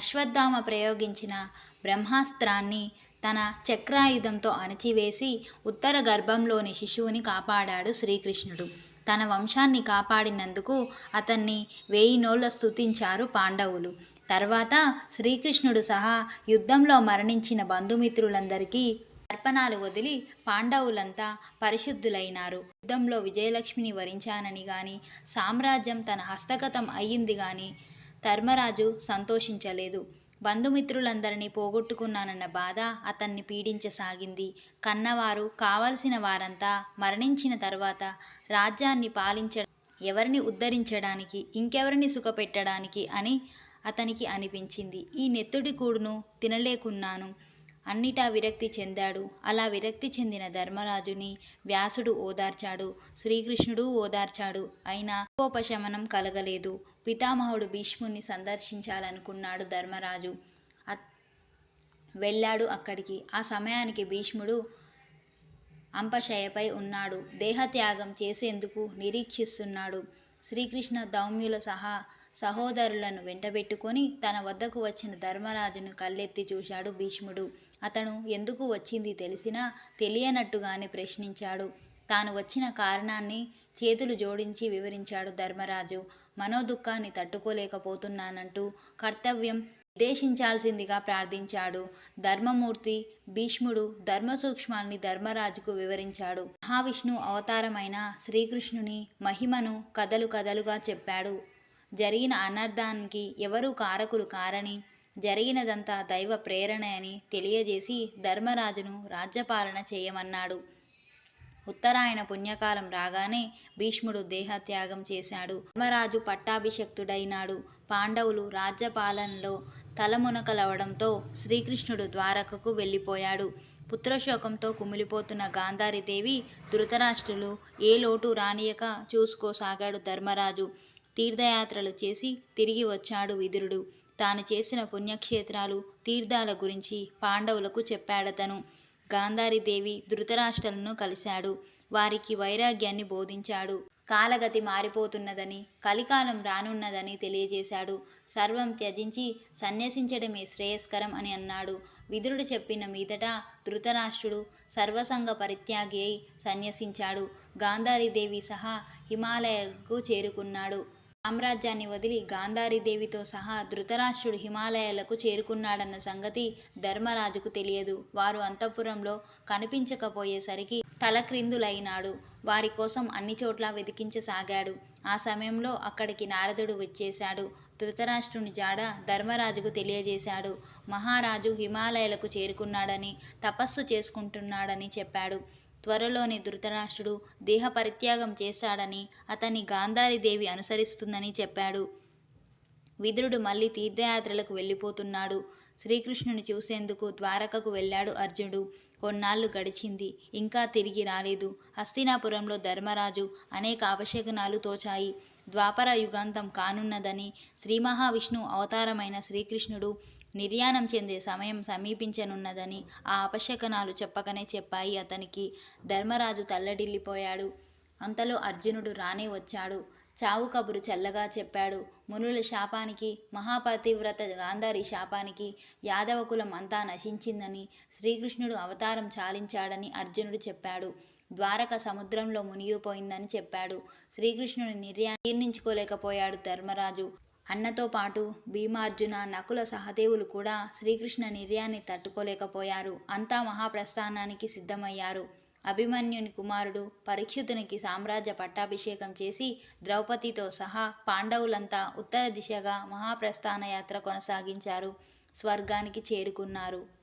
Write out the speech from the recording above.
అశ్వత్థామ ప్రయోగించిన బ్రహ్మాస్త్రాన్ని తన చక్రాయుధంతో అణచివేసి ఉత్తర గర్భంలోని శిశువుని కాపాడాడు శ్రీకృష్ణుడు. తన వంశాన్ని కాపాడినందుకు అతన్ని వేయి నోళ్ళ పాండవులు. తర్వాత శ్రీకృష్ణుడు సహా యుద్ధంలో మరణించిన బంధుమిత్రులందరికీ తర్పణాలు వదిలి పాండవులంతా పరిశుద్ధులైనారు. యుద్ధంలో విజయలక్ష్మిని వరించానని గాని సామ్రాజ్యం తన హస్తగతం అయ్యింది గాని ధర్మరాజు సంతోషించలేదు. బంధుమిత్రులందరినీ పోగొట్టుకున్నానన్న బాధ అతన్ని పీడించసాగింది. కన్నవారు కావలసిన వారంతా మరణించిన తర్వాత రాజ్యాన్ని పాలించ ఎవరిని ఉద్ధరించడానికి ఇంకెవరిని సుఖపెట్టడానికి అని అతనికి అనిపించింది. ఈ నెత్తుడి కూడును తినలేకున్నాను. అన్నిటా విరక్తి చెందాడు. అలా విరక్తి చెందిన ధర్మరాజుని వ్యాసుడు ఓదార్చాడు. శ్రీకృష్ణుడు ఓదార్చాడు. అయినా కోపశమనం కలగలేదు. పితామహుడు భీష్ముని సందర్శించాలనుకున్నాడు ధర్మరాజు. అత్- వెళ్ళాడు అక్కడికి. ఆ సమయానికి భీష్ముడు అంపశయపై ఉన్నాడు. దేహత్యాగం చేసేందుకు నిరీక్షిస్తున్నాడు. శ్రీకృష్ణ దౌమ్యుల సహా సహోదరులను వెంటబెట్టుకొని తన వద్దకు వచ్చిన ధర్మరాజును కళ్ళెత్తి చూశాడు భీష్ముడు. అతను ఎందుకు వచ్చింది తెలిసినా తెలియనట్టుగానే ప్రశ్నించాడు. తాను వచ్చిన కారణాన్ని చేతులు జోడించి వివరించాడు ధర్మరాజు. మనోదుఖాన్ని తట్టుకోలేకపోతున్నానంటూ కర్తవ్యం నిర్దేశించాల్సిందిగా ప్రార్థించాడు. ధర్మమూర్తి భీష్ముడు ధర్మసూక్ష్మాల్ని ధర్మరాజుకు వివరించాడు. మహావిష్ణు అవతారమైన శ్రీకృష్ణుని మహిమను కథలు కథలుగా చెప్పాడు. జరిగిన అనర్థానికి ఎవరు కారకులు కారని జరిగినదంతా దైవ ప్రేరణ అని తెలియజేసి ధర్మరాజును రాజ్యపాలన చేయమన్నాడు. ఉత్తరాయణ పుణ్యకాలం రాగానే భీష్ముడు దేహత్యాగం చేశాడు. ధర్మరాజు పట్టాభిషక్తుడైనాడు. పాండవులు రాజ్యపాలనలో తలమునకలవడంతో శ్రీకృష్ణుడు ద్వారకకు వెళ్ళిపోయాడు. పుత్రశోకంతో కుమిలిపోతున్న గాంధారీదేవి ధృతరాష్ట్రులు ఏ లోటు రానియక చూసుకోసాగాడు ధర్మరాజు. తీర్థయాత్రలు చేసి తిరిగి వచ్చాడు విదురుడు. తాను చేసిన పుణ్యక్షేత్రాలు తీర్థాల గురించి పాండవులకు చెప్పాడతను. గాంధారీదేవి ధృతరాష్ట్రలను కలిశాడు. వారికి వైరాగ్యాన్ని బోధించాడు. కాలగతి మారిపోతున్నదని కలికాలం రానున్నదని తెలియజేశాడు. సర్వం త్యజించి సన్యసించడమే శ్రేయస్కరం అని అన్నాడు. విదురుడు చెప్పిన మీదట ధృతరాష్ట్రుడు సర్వసంగ పరిత్యాగి అయి సన్యసించాడు. గాంధారీదేవి సహా హిమాలయకు చేరుకున్నాడు. సామ్రాజ్యాన్ని వదిలి గాంధారీదేవితో సహా ధృతరాష్ట్రుడు హిమాలయాలకు చేరుకున్నాడన్న సంగతి ధర్మరాజుకు తెలియదు. వారు అంతఃపురంలో కనిపించకపోయేసరికి తలక్రిందులైనాడు. వారి కోసం అన్ని చోట్ల వెతికించసాగాడు. ఆ సమయంలో అక్కడికి నారదుడు వచ్చేశాడు. ధృతరాష్ట్రుని జాడ ధర్మరాజుకు తెలియజేశాడు. మహారాజు హిమాలయాలకు చేరుకున్నాడని తపస్సు చేసుకుంటున్నాడని చెప్పాడు. త్వరలోనే ధృతరాష్ట్రుడు దేహ పరిత్యాగం చేస్తాడని అతన్ని గాంధారీదేవి అనుసరిస్తుందని చెప్పాడు. విదురుడు మళ్ళీ తీర్థయాత్రలకు వెళ్ళిపోతున్నాడు. శ్రీకృష్ణుని చూసేందుకు ద్వారకకు వెళ్ళాడు అర్జునుడు. కొన్నాళ్ళు గడిచింది. ఇంకా తిరిగి రాలేదు. హస్తినాపురంలో ధర్మరాజు అనేక అపశకనాలు తోచాయి. ద్వాపర యుగాంతం కానున్నదని శ్రీ మహావిష్ణు అవతారమైన శ్రీకృష్ణుడు నిర్యాణం చెందే సమయం సమీపించనున్నదని ఆ అపశకనాలు చెప్పకనే చెప్పాయి అతనికి. ధర్మరాజు తల్లడిల్లిపోయాడు. అంతలో అర్జునుడు రానే వచ్చాడు. చావు కబురు చల్లగా చెప్పాడు. మునుల శాపానికి మహాపతివ్రత గాంధారి శాపానికి యాదవ కులం అంతా నశించిందని శ్రీకృష్ణుడు అవతారం చాలించాడని అర్జునుడు చెప్పాడు. ద్వారక సముద్రంలో మునిగిపోయిందని చెప్పాడు. శ్రీకృష్ణుని నిర్యా జీర్ణించుకోలేకపోయాడు ధర్మరాజు. అన్నతో పాటు భీమార్జున నకుల సహదేవులు కూడా శ్రీకృష్ణ నిర్యాన్ని తట్టుకోలేకపోయారు. అంతా మహాప్రస్థానానికి సిద్ధమయ్యారు. అభిమన్యుని కుమారుడు పరీక్షితునికి సామ్రాజ్య పట్టాభిషేకం చేసి ద్రౌపదితో సహా పాండవులంతా ఉత్తర దిశగా మహాప్రస్థాన యాత్ర కొనసాగించారు. స్వర్గానికి చేరుకున్నారు.